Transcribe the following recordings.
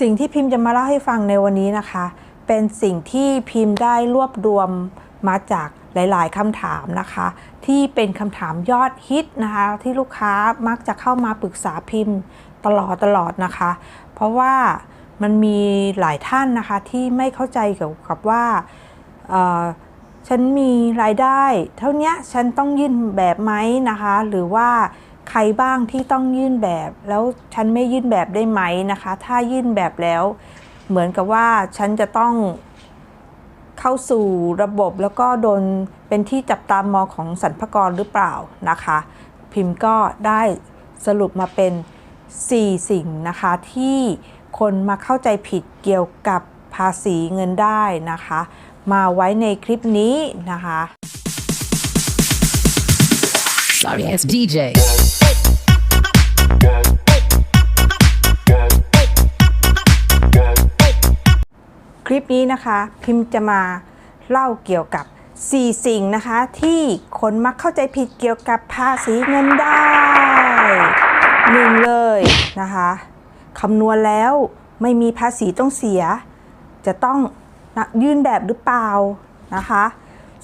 สิ่งที่พิมพ์จะมาเล่าให้ฟังในวันนี้นะคะ เป็นสิ่งที่พิมพ์ได้รวบรวมมาจากหลายๆคำถามนะคะ ที่เป็นคำถามยอดฮิตนะคะ ที่ลูกค้ามักจะเข้ามาปรึกษาพิมพ์ตลอดตลอดนะคะ เพราะว่ามันมีหลายท่านนะคะที่ไม่เข้าใจเกี่ยวกับว่าฉันมีรายได้ เท่านี้ฉันต้องยื่นแบบไหมนะคะ หรือว่า ใครบ้างที่ต้องยื่นแบบ แล้วฉันไม่ยื่นแบบได้ไหมนะคะ ถ้ายื่นแบบแล้ว เหมือนกับว่าฉันจะต้องเข้าสู่ระบบแล้วก็โดนเป็นที่จับตามองของสรรพากรหรือเปล่านะคะ พิมพ์ก็ได้สรุปมาเป็น 4 สิ่งนะคะ ที่คนมาเข้าใจผิดเกี่ยวกับภาษีเงินได้นะคะ มาไว้ในคลิปนี้นะคะ Sorry ass DJ. คลิปนี้นะคะพิมพ์จะมาเล่าเกี่ยวกับ 4 สิ่งนะคะ ที่คนมักเข้าใจผิดเกี่ยวกับภาษีเงินได้หนึ่งเลยนะคะคำนวณแล้วไม่มีภาษีต้องเสีย จะต้องยื่นแบบหรือเปล่านะคะ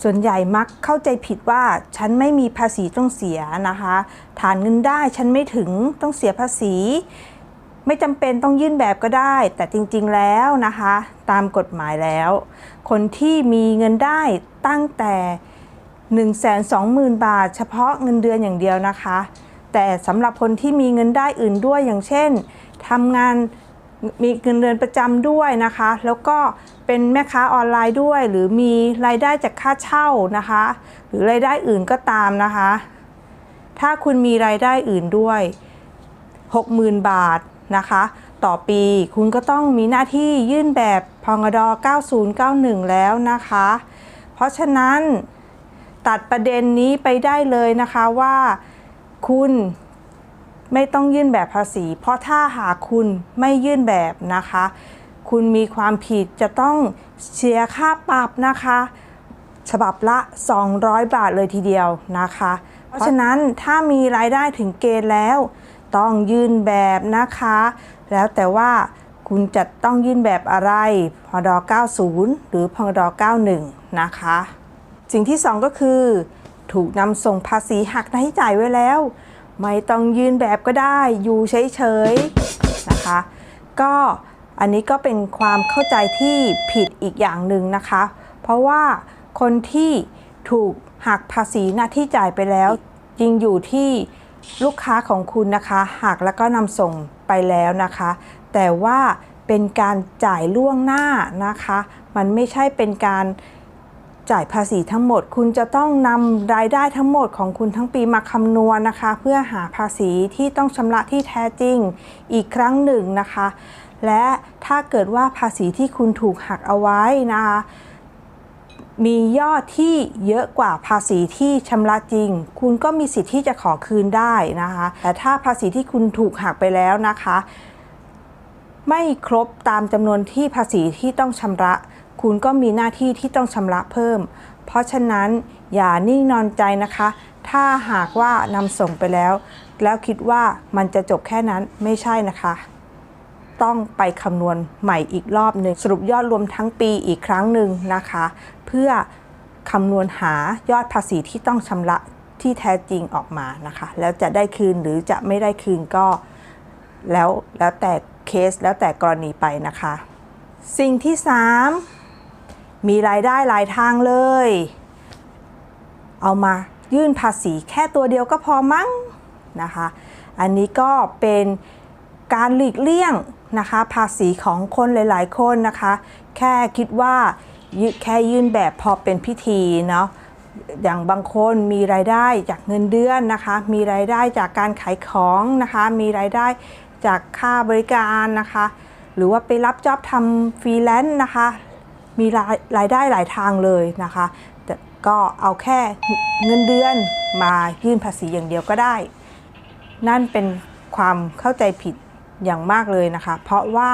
ส่วนใหญ่มักเข้าใจผิดว่าฉันไม่มีภาษีต้องเสียนะคะ ฐานเงินได้ฉันไม่ถึงต้องเสียภาษี ไม่จำเป็นต้องยื่นแบบก็ได้ แต่จริงๆแล้วนะคะ ตามกฎหมายแล้ว คนที่มีเงินได้ตั้งแต่ 120,000 บาท เฉพาะเงินเดือนอย่างเดียวนะคะ แต่สำหรับคนที่มีเงินได้อื่นด้วยอย่างเช่นทำงานมีเงินเดือนประจำด้วยนะคะ แล้วก็เป็นแม่ค้าออนไลน์ด้วย หรือมีรายได้จากค่าเช่านะคะ หรือรายได้อื่นก็ตามนะคะ ถ้าคุณมีรายได้อื่นด้วย 60,000 บาท นะคะ ต่อปีคุณก็ต้องมีหน้าที่ยื่นแบบพงด9091 แล้วนะคะ เพราะฉะนั้นตัดประเด็นนี้ไปได้เลยนะคะว่าคุณไม่ต้องยื่นแบบภาษี เพราะถ้าหากคุณไม่ยื่นแบบนะคะ คุณมีความผิดจะต้องเสียค่าปรับนะคะ ฉบับละ 200 บาทเลยทีเดียวนะคะ เพราะฉะนั้นถ้ามีรายได้ถึงเกณฑ์แล้ว ต้องยื่นแบบนะคะ แล้วแต่ว่าคุณจะต้องยื่นแบบอะไรพด90 หรือพด91 นะคะ สิ่งที่ 2 ก็คือ ถูกนำส่งภาษีหักหน้าที่จ่ายไว้แล้ว ไม่ต้องยื่นแบบก็ได้อยู่เฉยๆนะคะ ก็อันนี้ก็เป็นความเข้าใจที่ผิดอีกอย่างหนึ่งนะคะ เพราะว่าคนที่ถูกหักภาษีหน้าที่จ่ายไปแล้วจริงอยู่ที่ ลูกค้าของคุณนะคะหักแล้วก็นำส่งไปแล้วนะคะ แต่ว่าเป็นการจ่ายล่วงหน้านะคะ มันไม่ใช่เป็นการจ่ายภาษีทั้งหมด คุณจะต้องนำรายได้ทั้งหมดของคุณทั้งปีมาคำนวณนะคะ เพื่อหาภาษีที่ต้องชำระที่แท้จริงอีกครั้งหนึ่งนะคะ และถ้าเกิดว่าภาษีที่คุณถูกหักเอาไว้นะคะ มียอดที่เยอะกว่าภาษีที่ชำระจริง คุณก็มีสิทธิ์ที่จะขอคืนได้นะคะ แต่ถ้าภาษีที่คุณถูกหักไปแล้วนะคะ ไม่ครบตามจำนวนที่ภาษีที่ต้องชำระ คุณก็มีหน้าที่ที่ต้องชำระเพิ่ม เพราะฉะนั้นอย่านิ่งนอนใจนะคะ ถ้าหากว่านำส่งไปแล้ว แล้วคิดว่ามันจะจบแค่นั้นไม่ใช่นะคะ ต้องไปคำนวณใหม่อีกรอบหนึ่งสรุปยอดรวมทั้งปีอีกครั้งหนึ่งนะคะ เพื่อคำนวณหายอดภาษีที่ต้องชำระที่แท้จริงออกมานะคะ แล้วจะได้คืนหรือจะไม่ได้คืนก็แล้วแล้วแต่เคสแล้วแต่กรณีไปนะคะ สิ่งที่ 3 มีรายได้หลายทางเลย เอามายื่นภาษีแค่ตัวเดียวก็พอมั้งนะคะ อันนี้ก็เป็น การหลีกเลี่ยงนะคะ ภาษีของคนหลาย ๆ คนนะคะ แค่คิดว่าแค่ยื่นแบบพอเป็นพิธีเนาะอย่างบางคนมีรายได้จากเงินเดือนนะคะ มีรายได้จากการขายของนะคะ มีรายได้จากค่าบริการนะคะ หรือว่าไปรับจ็อบทำฟรีแลนซ์นะคะ มีรายรายได้หลายทางเลยนะคะแต่ก็เอาแค่เงินเดือนมายื่นภาษีอย่างเดียวก็ได้ นั่นเป็นความเข้าใจผิด อย่างมากเลยนะคะ เพราะว่า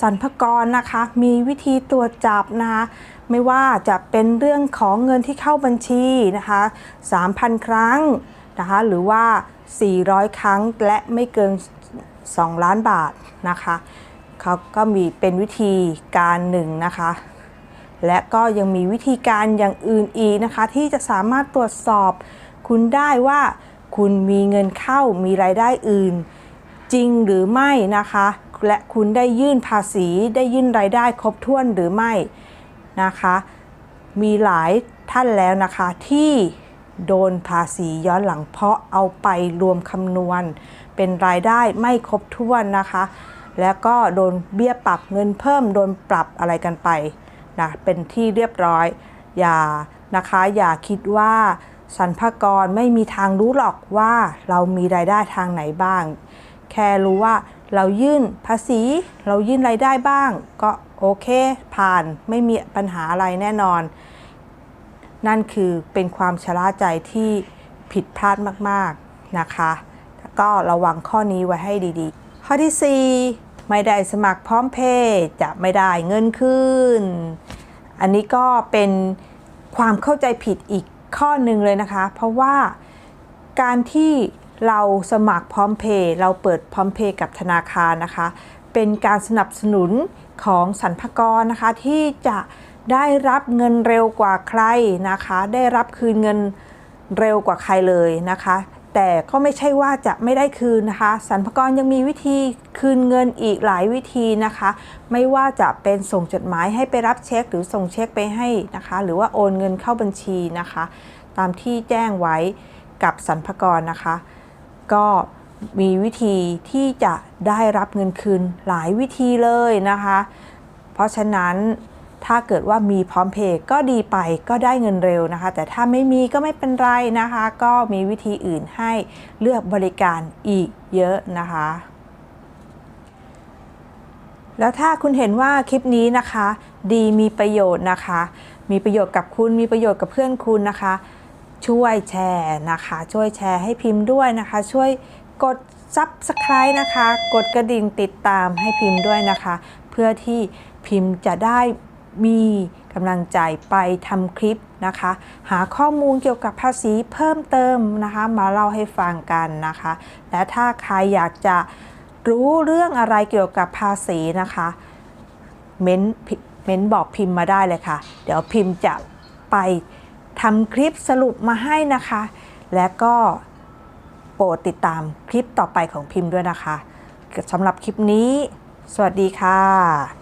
สรรพากรนะคะมีวิธีตรวจจับนะคะไม่ว่าจะเป็นเรื่องของเงินที่เข้าบัญชีนะคะ 3,000 ครั้งนะคะหรือว่า 400 ครั้งและไม่เกิน 2 ล้านบาทนะคะเขาก็มีเป็นวิธีการหนึ่งนะคะ และก็ยังมีวิธีการอย่างอื่นอีกนะคะ ที่จะสามารถตรวจสอบคุณได้ว่าคุณมีเงินเข้ามีรายได้อื่น จริงหรือไม่นะคะ และคุณได้ยื่นภาษีได้ยื่นรายได้ครบถ้วนหรือไม่นะคะ มีหลายท่านแล้วนะคะที่โดนภาษีย้อนหลังเพราะเอาไปรวมคำนวณ เป็นรายได้ไม่ครบถ้วนนะคะ แล้วก็โดนเบี้ยปรับเงินเพิ่มโดนปรับอะไรกันไปนะเป็นที่เรียบร้อย อย่านะคะอย่าคิดว่าสรรพากรไม่มีทางรู้หรอกว่าเรามีรายได้ทางไหนบ้าง แค่รู้ว่าเรายื่นภาษี เรายื่นรายได้บ้าง ก็โอเคผ่านไม่มีปัญหาอะไรแน่นอน นั่นคือเป็นความชะล่าใจที่ผิดพลาดมากๆนะคะ ก็ระวังข้อนี้ไว้ให้ดีๆ ข้อที่ 4 ไม่ได้สมัครพร้อมเพย์จะไม่ได้เงินคืนอันนี้ก็เป็นความเข้าใจผิดอีกข้อหนึ่งเลยนะคะ เพราะว่าการที่ เราสมัครพร้อมเพย์เราเปิดพร้อมเพย์กับธนาคารนะคะ เป็นการสนับสนุนของสรรพากรนะคะที่จะได้รับเงินเร็วกว่าใครนะคะ ได้รับคืนเงินเร็วกว่าใครเลยนะคะ แต่ก็ไม่ใช่ว่าจะไม่ได้คืนนะคะสรรพากรยังมีวิธีคืนเงินอีกหลายวิธีนะคะ ไม่ว่าจะเป็นส่งจดหมายให้ไปรับเช็ค หรือส่งเช็คไปให้นะคะ หรือว่าโอนเงินเข้าบัญชีนะคะ ตามที่แจ้งไว้กับสรรพากรนะคะ ก็มีวิธีที่จะได้รับเงินคืนหลายวิธีเลยนะคะ เพราะฉะนั้นถ้าเกิดว่ามีพร้อมเพย์ก็ดีไปก็ได้เงินเร็วนะคะ แต่ถ้าไม่มีก็ไม่เป็นไรนะคะ ก็มีวิธีอื่นให้เลือกบริการอีกเยอะนะคะ แล้วถ้าคุณเห็นว่าคลิปนี้นะคะ ดีมีประโยชน์นะคะ มีประโยชน์กับคุณมีประโยชน์กับเพื่อนคุณนะคะ ช่วยแชร์นะคะ ช่วยแชร์ให้พิมพ์ด้วยนะคะ ช่วยกด Subscribe นะคะ กดกระดิ่งติดตามให้พิมพ์ด้วยนะคะ เพื่อที่พิมพ์จะได้มีกำลังใจไปทำคลิปนะคะ หาข้อมูลเกี่ยวกับภาษีเพิ่มเติมนะคะ มาเล่าให้ฟังกันนะคะ และถ้าใครอยากจะรู้เรื่องอะไรเกี่ยวกับภาษีนะคะ เม้นเม้นบอกพิมพ์มาได้เลยค่ะ เดี๋ยวพิมพ์จะไป ทำคลิปสรุปมาให้นะคะ และก็โปรดติดตามคลิปต่อไปของพิมพ์ด้วยนะคะสำหรับคลิปนี้ สวัสดีค่ะ